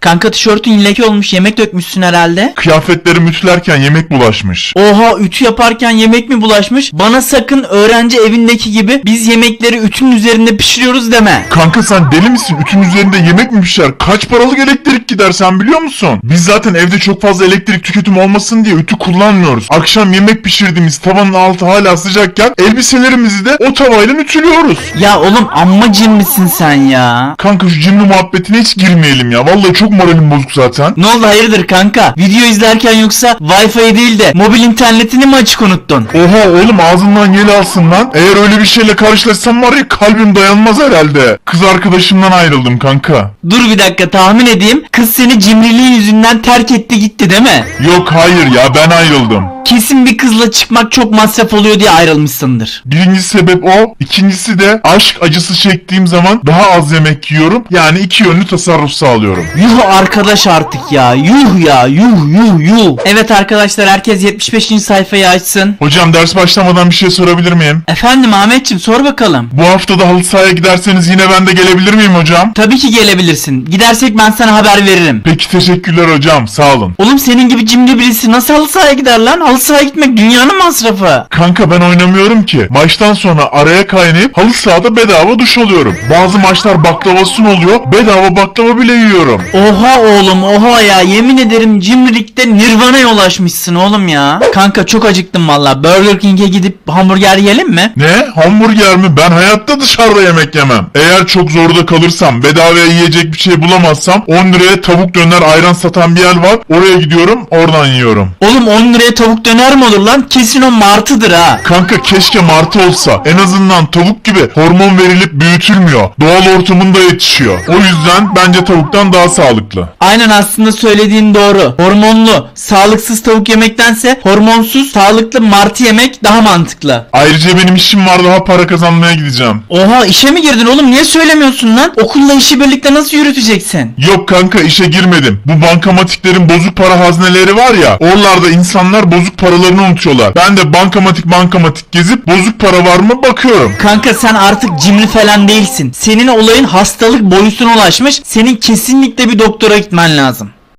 Kanka tişörtün leke olmuş yemek dökmüşsün herhalde. Kıyafetleri mütlerken yemek bulaşmış. Oha ütü yaparken yemek mi bulaşmış? Bana sakın öğrenci evindeki gibi biz yemekleri ütünün üzerinde pişiriyoruz deme. Kanka sen deli misin? Ütün üzerinde yemek mi pişer? Kaç paralık elektrik gider sen biliyor musun? Biz zaten evde çok fazla elektrik tüketimi olmasın diye ütü kullanmıyoruz. Akşam yemek pişirdiğimiz tavanın altı hala sıcakken elbiselerimizi de o tavayla ütülüyoruz. Ya oğlum amma cin misin sen ya? Kanka şu cimri muhabbetine hiç girmeyelim ya. Vallahi çok moralim bozuk zaten. Ne oldu hayırdır kanka? Video izlerken yoksa Wi-Fi değil de mobil internetini mi açık unuttun? Oha oğlum ağzından yel alsın lan. Eğer öyle bir şeyle karşılaşsam var ya kalbim dayanmaz herhalde. Kız arkadaşımdan ayrıldım kanka. Dur bir dakika tahmin edeyim. Kız seni cimriliği yüzünden terk etti gitti değil mi? Yok hayır ya ben ayrıldım. Kesin bir kızla çıkmak çok masraf oluyor diye ayrılmışsındır. Birinci sebep o. İkincisi de aşk acısı çektiğim zaman daha az yemek yiyorum. Yani iki yönlü tasarruf sağlıyorum. Yuh arkadaş artık ya. Yuh ya. Yuh yuh yuh. Evet arkadaşlar herkes 75. sayfayı açsın. Hocam ders başlamadan bir şey sorabilir miyim? Efendim Ahmetçim sor bakalım. Bu hafta da halı sahaya giderseniz yine ben de gelebilir miyim hocam? Tabii ki gelebilirsin. Gidersek ben sana haber veririm. Peki teşekkürler hocam sağ olun. Oğlum senin gibi cimri birisi nasıl halı sahaya gider lan? Halı sahaya gitmek dünyanın masrafı. Kanka ben oynamıyorum ki. Maçtan sonra araya kaynayıp halı sahada bedava duş alıyorum. Bazı maçlar baklavasın oluyor. Bedava baklava bile yiyorum. Oha oğlum oha ya yemin ederim cimrilikte nirvana'ya ulaşmışsın oğlum ya. Kanka çok acıktım valla. Burger King'e gidip hamburger yiyelim mi? Ne? Hamburger mi? Ben hayatta dışarıda yemek yemem. Eğer çok zorda kalırsam, bedavaya yiyecek bir şey bulamazsam 10 liraya tavuk döner ayran satan bir yer var. Oraya gidiyorum, oradan yiyorum. Oğlum 10 liraya tavuk döner mi olur lan? Kesin o martıdır ha. Kanka keşke martı olsa. En azından tavuk gibi hormon verilip büyütülmüyor. Doğal ortamında yetişiyor. O yüzden bence tavuktan daha sağlıklı. Aynen aslında söylediğin doğru. Hormonlu, sağlıksız tavuk yemektense hormonsuz, sağlıklı martı yemek daha mantıklı. Ayrıca benim işim var daha para kazanmaya gideceğim. Oha işe mi girdin oğlum? Niye söylemiyorsun lan? Okulla işi birlikte nasıl yürüteceksin? Yok kanka işe girmedim. Bu bankamatiklerin bozuk para hazneleri var ya. Oralarda insanlar bozuk paralarını unutuyorlar. Ben de bankamatik bankamatik gezip bozuk para var mı bakıyorum. Kanka sen artık cimri falan değilsin. Senin olayın hastalık boyutuna ulaşmış. Senin kesinlikle bir doktora gitmen lazım.